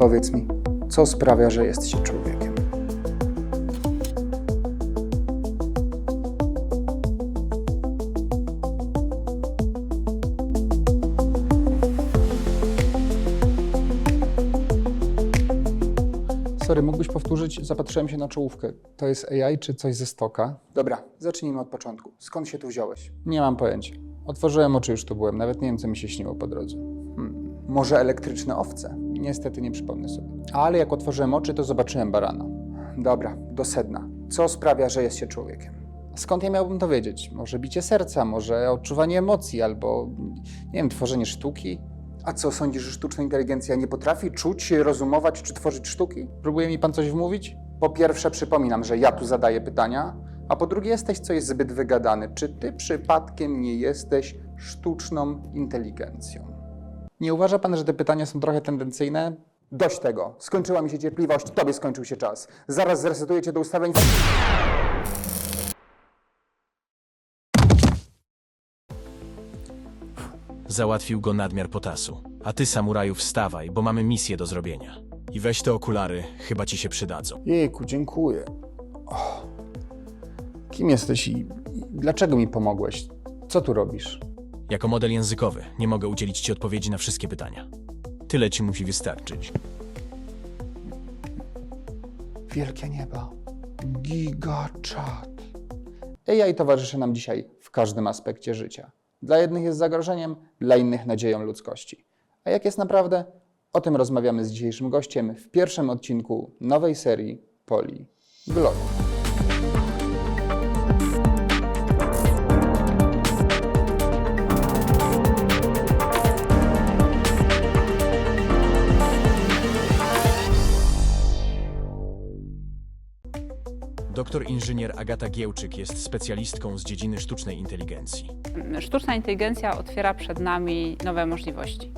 Powiedz mi, co sprawia, że jest się człowiekiem? Sorry, mógłbyś powtórzyć? Zapatrzyłem się na czołówkę. To jest AI czy coś ze stoka? Dobra, zacznijmy od początku. Skąd się tu wziąłeś? Nie mam pojęcia. Otworzyłem oczy, już tu byłem. Nawet nie wiem, co mi się śniło po drodze. Hmm. Może elektryczne owce? Niestety nie przypomnę sobie. Ale jak otworzyłem oczy, to zobaczyłem barana. Dobra, do sedna. Co sprawia, że jest się człowiekiem? Skąd ja miałbym to wiedzieć? Może bicie serca, może odczuwanie emocji, albo nie wiem, tworzenie sztuki? A co, sądzisz, że sztuczna inteligencja nie potrafi czuć, rozumować czy tworzyć sztuki? Próbuje mi pan coś wmówić? Po pierwsze, przypominam, że ja tu zadaję pytania, a po drugie, jesteś coś zbyt wygadany. Czy ty przypadkiem nie jesteś sztuczną inteligencją? Nie uważa pan, że te pytania są trochę tendencyjne? Dość tego. Skończyła mi się cierpliwość, tobie skończył się czas. Zaraz zresetuję cię do ustawień. Załatwił go nadmiar potasu. A ty, samuraju, wstawaj, bo mamy misję do zrobienia. I weź te okulary, chyba ci się przydadzą. Jejku, dziękuję. Och. Kim jesteś i, i dlaczego mi pomogłeś? Co tu robisz? Jako model językowy nie mogę udzielić ci odpowiedzi na wszystkie pytania. Tyle ci musi wystarczyć. Wielkie nieba. Gigachat. AI towarzyszy nam dzisiaj w każdym aspekcie życia. Dla jednych jest zagrożeniem, dla innych nadzieją ludzkości. A jak jest naprawdę? O tym rozmawiamy z dzisiejszym gościem w pierwszym odcinku nowej serii Poli Global. Doktor inżynier Agata Giełczyk jest specjalistką z dziedziny sztucznej inteligencji. Sztuczna inteligencja otwiera przed nami nowe możliwości.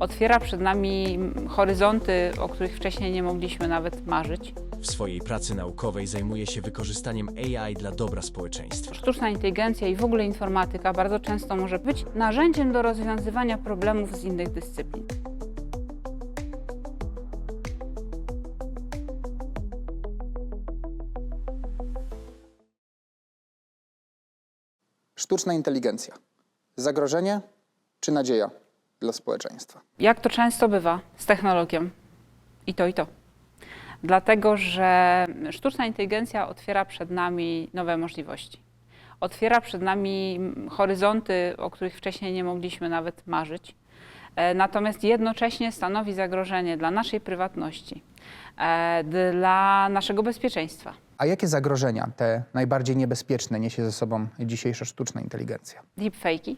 Otwiera przed nami horyzonty, o których wcześniej nie mogliśmy nawet marzyć. W swojej pracy naukowej zajmuje się wykorzystaniem AI dla dobra społeczeństwa. Sztuczna inteligencja i w ogóle informatyka bardzo często może być narzędziem do rozwiązywania problemów z innych dyscyplin. Sztuczna inteligencja. Zagrożenie czy nadzieja dla społeczeństwa? Jak to często bywa z technologią? I to, i to. Dlatego, że sztuczna inteligencja otwiera przed nami nowe możliwości. Otwiera przed nami horyzonty, o których wcześniej nie mogliśmy nawet marzyć. E, Natomiast jednocześnie stanowi zagrożenie dla naszej prywatności, e, dla naszego bezpieczeństwa. A jakie zagrożenia, te najbardziej niebezpieczne, niesie ze sobą dzisiejsza sztuczna inteligencja? Deepfake'i,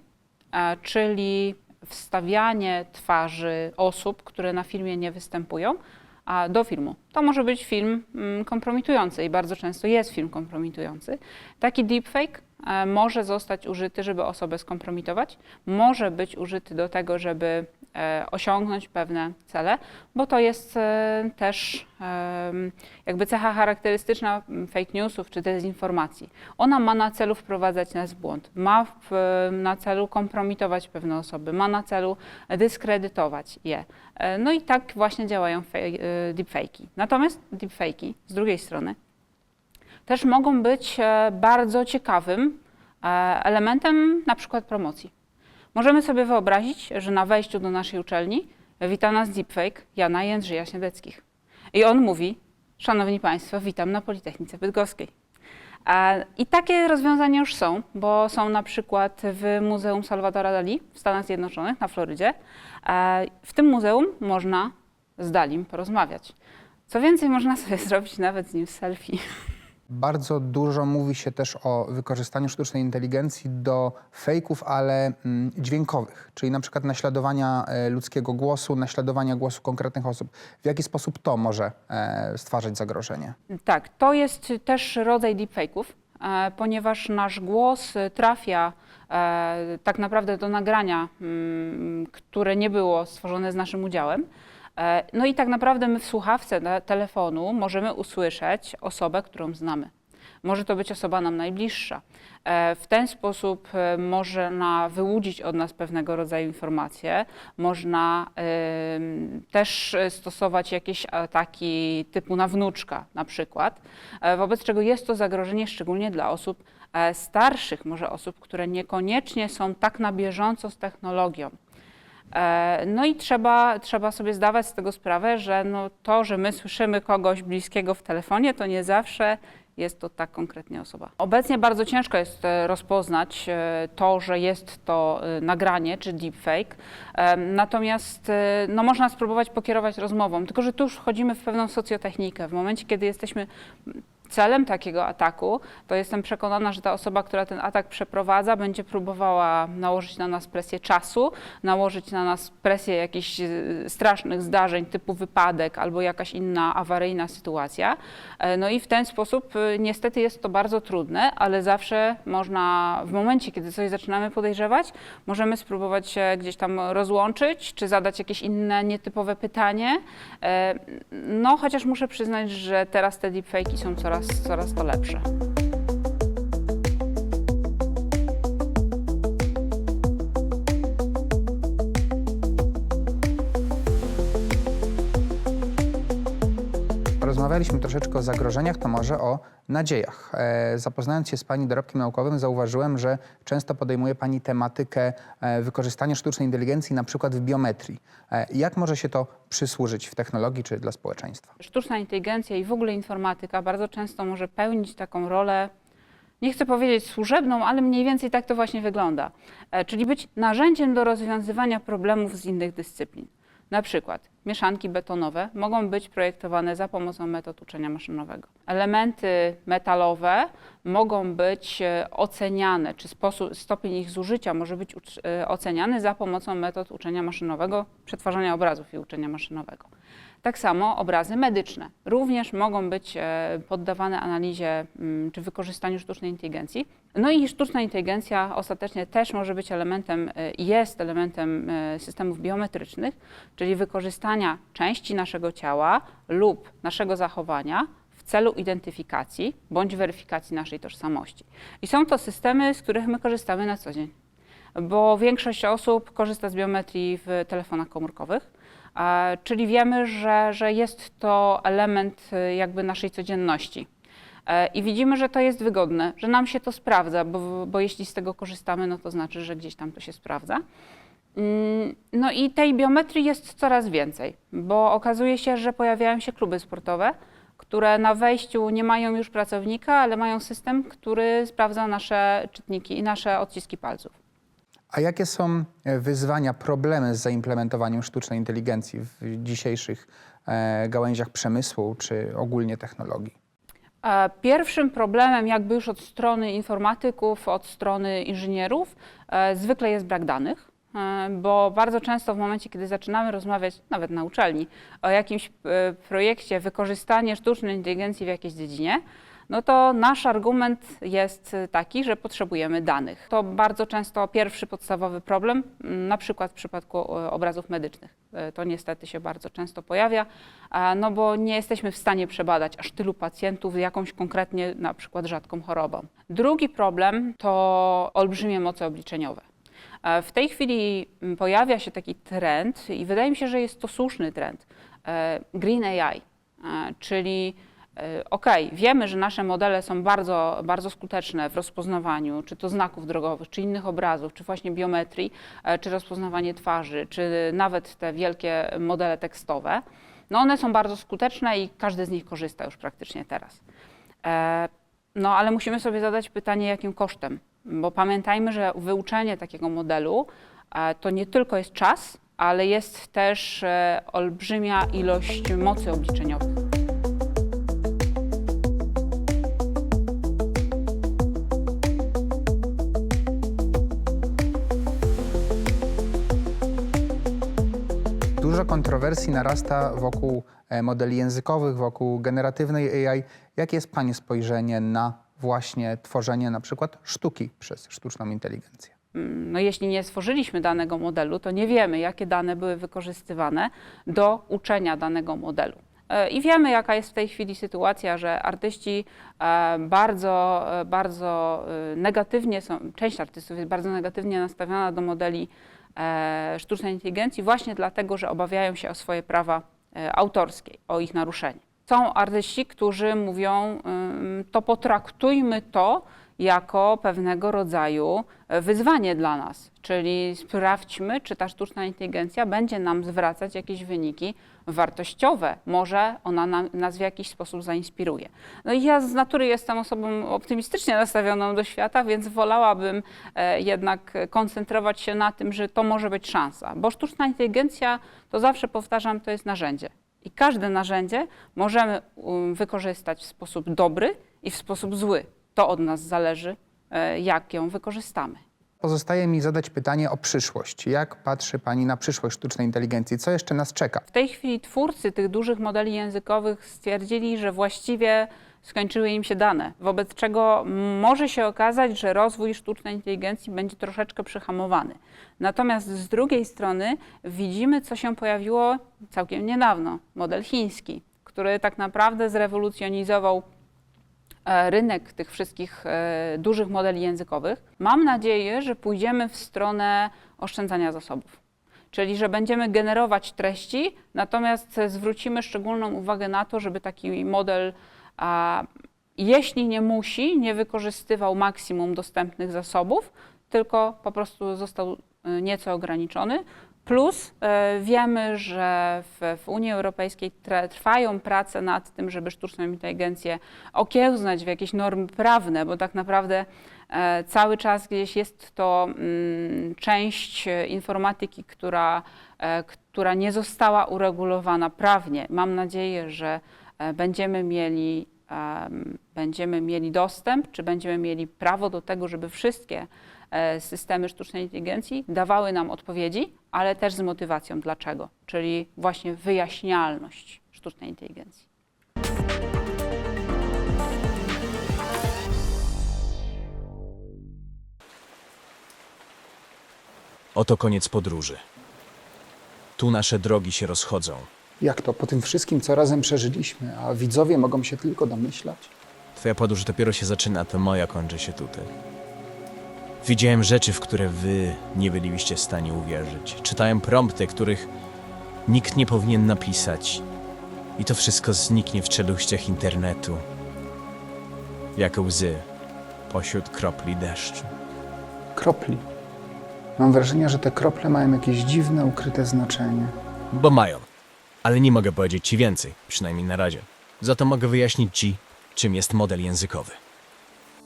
czyli wstawianie twarzy osób, które na filmie nie występują, a do filmu. To może być film mm, kompromitujący i bardzo często jest film kompromitujący. Taki deepfake e, może zostać użyty, żeby osobę skompromitować, może być użyty do tego, żeby osiągnąć pewne cele, bo to jest e, też jakby cecha charakterystyczna fake newsów czy dezinformacji. Ona ma na celu wprowadzać nas w błąd, ma na celu kompromitować pewne osoby, ma na celu dyskredytować je. E, No i tak właśnie działają e, deepfake'i. Natomiast deepfake'i z drugiej strony też mogą być e, bardzo ciekawym e, elementem na przykład promocji. Możemy sobie wyobrazić, że na wejściu do naszej uczelni wita nas deepfake Jana Jędrzeja Śniedeckich. I on mówi, szanowni państwo, witam na Politechnice Bydgoskiej. I takie rozwiązania już są, bo są na przykład w Muzeum Salvadora Dali w Stanach Zjednoczonych, na Florydzie. W tym muzeum można z Dalim porozmawiać. Co więcej, można sobie zrobić nawet z nim selfie. Bardzo dużo mówi się też o wykorzystaniu sztucznej inteligencji do fejków, ale mm, dźwiękowych, czyli na przykład naśladowania e, ludzkiego głosu, naśladowania głosu konkretnych osób. W jaki sposób to może e, stwarzać zagrożenie? Tak, to jest też rodzaj deepfake'ów, e, ponieważ nasz głos trafia tak naprawdę do nagrania, mm, które nie było stworzone z naszym udziałem. E, No i tak naprawdę my w słuchawce telefonu możemy usłyszeć osobę, którą znamy. Może to być osoba nam najbliższa. E, W ten sposób e, można wyłudzić od nas pewnego rodzaju informacje. Można też stosować jakieś ataki typu na wnuczka na przykład, wobec czego jest to zagrożenie szczególnie dla osób starszych, może osób, które niekoniecznie są tak na bieżąco z technologią. E, No i trzeba, trzeba sobie zdawać z tego sprawę, że no to, że my słyszymy kogoś bliskiego w telefonie, to nie zawsze jest to tak konkretnie osoba. Obecnie bardzo ciężko jest e, rozpoznać e, to, że jest to nagranie czy deepfake. Natomiast no, można spróbować pokierować rozmową, tylko że tu już wchodzimy w pewną socjotechnikę. W momencie, kiedy jesteśmy celem takiego ataku, to jestem przekonana, że ta osoba, która ten atak przeprowadza, będzie próbowała nałożyć na nas presję czasu, nałożyć na nas presję jakichś e, strasznych zdarzeń typu wypadek albo jakaś inna awaryjna sytuacja. E, No i w ten sposób e, niestety jest to bardzo trudne, ale zawsze można w momencie, kiedy coś zaczynamy podejrzewać, możemy spróbować się gdzieś tam rozłączyć, czy zadać jakieś inne nietypowe pytanie. No chociaż muszę przyznać, że teraz te deepfake'i są coraz, coraz to lepsze. Porozmawialiśmy troszeczkę o zagrożeniach, to może o nadziejach. E, zapoznając się z Pani dorobkiem naukowym, zauważyłem, że często podejmuje Pani tematykę e, wykorzystania sztucznej inteligencji na przykład w biometrii. E, jak może się to przysłużyć w technologii czy dla społeczeństwa? Sztuczna inteligencja i w ogóle informatyka bardzo często może pełnić taką rolę, nie chcę powiedzieć służebną, ale mniej więcej tak to właśnie wygląda. Czyli być narzędziem do rozwiązywania problemów z innych dyscyplin. Na przykład mieszanki betonowe mogą być projektowane za pomocą metod uczenia maszynowego. Elementy metalowe mogą być e, oceniane, czy sposób, stopień ich zużycia może być e, oceniany za pomocą metod uczenia maszynowego, przetwarzania obrazów i uczenia maszynowego. Tak samo obrazy medyczne również mogą być e, poddawane analizie mm, czy wykorzystaniu sztucznej inteligencji. No i sztuczna inteligencja ostatecznie też może być elementem, e, jest elementem e, systemów biometrycznych, czyli wykorzystania części naszego ciała lub naszego zachowania w celu identyfikacji bądź weryfikacji naszej tożsamości. I są to systemy, z których my korzystamy na co dzień bo większość osób korzysta z biometrii w telefonach komórkowych, czyli wiemy, że, że jest to element e, jakby naszej codzienności. E, I widzimy, że to jest wygodne, że nam się to sprawdza, bo, bo jeśli z tego korzystamy, no to znaczy, że gdzieś tam to się sprawdza. Mm, No i tej biometrii jest coraz więcej, bo okazuje się, że pojawiają się kluby sportowe, które na wejściu nie mają już pracownika, ale mają system, który sprawdza nasze czytniki i nasze odciski palców. A jakie są e, wyzwania, problemy z zaimplementowaniem sztucznej inteligencji w dzisiejszych e, gałęziach przemysłu czy ogólnie technologii? E, Pierwszym problemem, jakby już od strony informatyków, od strony inżynierów, zwykle jest brak danych, bo bardzo często w momencie, kiedy zaczynamy rozmawiać, nawet na uczelni, o jakimś projekcie wykorzystanie sztucznej inteligencji w jakiejś dziedzinie, no to nasz argument jest taki, że potrzebujemy danych. To bardzo często pierwszy podstawowy problem, m, na przykład w przypadku e, obrazów medycznych. E, To niestety się bardzo często pojawia, no bo nie jesteśmy w stanie przebadać aż tylu pacjentów z jakąś konkretnie na przykład rzadką chorobą. Drugi problem to olbrzymie moce obliczeniowe. E, W tej chwili m, pojawia się taki trend i wydaje mi się, że jest to słuszny trend, Green AI, czyli e, okej, wiemy, że nasze modele są bardzo, bardzo skuteczne w rozpoznawaniu, czy to znaków drogowych, czy innych obrazów, czy właśnie biometrii, e, czy rozpoznawanie twarzy, czy nawet te wielkie modele tekstowe. No one są bardzo skuteczne i każdy z nich korzysta już praktycznie teraz. E, No ale musimy sobie zadać pytanie, jakim kosztem? Bo pamiętajmy, że wyuczenie takiego modelu to nie tylko jest czas, ale jest też olbrzymia ilość mocy obliczeniowych. Dużo kontrowersji narasta wokół e, modeli językowych, wokół generatywnej AI. Jakie jest Pani spojrzenie na właśnie tworzenie na przykład sztuki przez sztuczną inteligencję? Mm, No jeśli nie stworzyliśmy danego modelu, to nie wiemy, jakie dane były wykorzystywane do uczenia danego modelu. E, I wiemy, jaka jest w tej chwili sytuacja, że artyści e, bardzo, bardzo negatywnie są, część artystów jest bardzo negatywnie nastawiona do modeli sztucznej inteligencji, właśnie dlatego, że obawiają się o swoje prawa e, autorskie, o ich naruszenie. Są artyści, którzy mówią, to potraktujmy to jako pewnego rodzaju e, wyzwanie dla nas, czyli sprawdźmy, czy ta sztuczna inteligencja będzie nam zwracać jakieś wyniki wartościowe. Może ona nam, nas w jakiś sposób zainspiruje. No i ja z natury jestem osobą optymistycznie nastawioną do świata, więc wolałabym e, jednak koncentrować się na tym, że to może być szansa, bo sztuczna inteligencja, to zawsze powtarzam, to jest narzędzie. I każde narzędzie możemy um, wykorzystać w sposób dobry i w sposób zły. To od nas zależy, e, jak ją wykorzystamy. Pozostaje mi zadać pytanie o przyszłość. Jak patrzy Pani na przyszłość sztucznej inteligencji? Co jeszcze nas czeka? W tej chwili twórcy tych dużych modeli językowych stwierdzili, że właściwie skończyły im się dane, wobec czego może się okazać, że rozwój sztucznej inteligencji będzie troszeczkę przyhamowany. Natomiast z drugiej strony widzimy, co się pojawiło całkiem niedawno, model chiński, który tak naprawdę zrewolucjonizował rynek tych wszystkich e, dużych modeli językowych. Mam nadzieję, że pójdziemy w stronę oszczędzania zasobów. Czyli, że będziemy generować treści, natomiast zwrócimy szczególną uwagę na to, żeby taki model, a, jeśli nie musi, nie wykorzystywał maksimum dostępnych zasobów, tylko po prostu został y, nieco ograniczony. Plus e, wiemy, że w, w Unii Europejskiej trwają prace nad tym, żeby sztuczną inteligencję okiełznać w jakieś normy prawne, bo tak naprawdę e, cały czas gdzieś jest to mm, część informatyki, która, e, która nie została uregulowana prawnie. Mam nadzieję, że będziemy mieli, em, będziemy mieli dostęp, czy będziemy mieli prawo do tego, żeby wszystkie systemy sztucznej inteligencji dawały nam odpowiedzi, ale też z motywacją dlaczego, czyli właśnie wyjaśnialność sztucznej inteligencji. Oto koniec podróży. Tu nasze drogi się rozchodzą. Jak to po tym wszystkim, co razem przeżyliśmy, a widzowie mogą się tylko domyślać? Twoja podróż dopiero się zaczyna, to moja kończy się tutaj. Widziałem rzeczy, w które wy nie byliście w stanie uwierzyć. Czytałem prompty, których nikt nie powinien napisać. I to wszystko zniknie w czeluściach internetu. Jak łzy pośród kropli deszczu. Kropli. Mam wrażenie, że te krople mają jakieś dziwne, ukryte znaczenie. Bo mają. Ale nie mogę powiedzieć ci więcej, przynajmniej na razie. Za to mogę wyjaśnić ci, czym jest model językowy.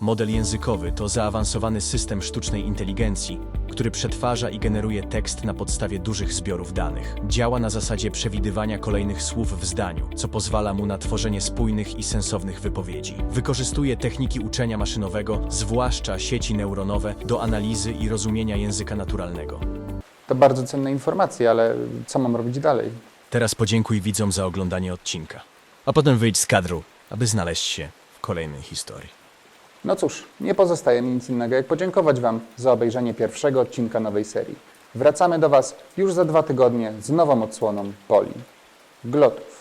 Model językowy to zaawansowany system sztucznej inteligencji, który przetwarza i generuje tekst na podstawie dużych zbiorów danych. Działa na zasadzie przewidywania kolejnych słów w zdaniu, co pozwala mu na tworzenie spójnych i sensownych wypowiedzi. Wykorzystuje techniki uczenia maszynowego, zwłaszcza sieci neuronowe, do analizy i rozumienia języka naturalnego. To bardzo cenne informacje, ale co mam robić dalej? Teraz podziękuj widzom za oglądanie odcinka, a potem wyjdź z kadru, aby znaleźć się w kolejnej historii. No cóż, nie pozostaje mi nic innego, jak podziękować Wam za obejrzenie pierwszego odcinka nowej serii. Wracamy do Was już za dwa tygodnie z nową odsłoną Poli. Glotów.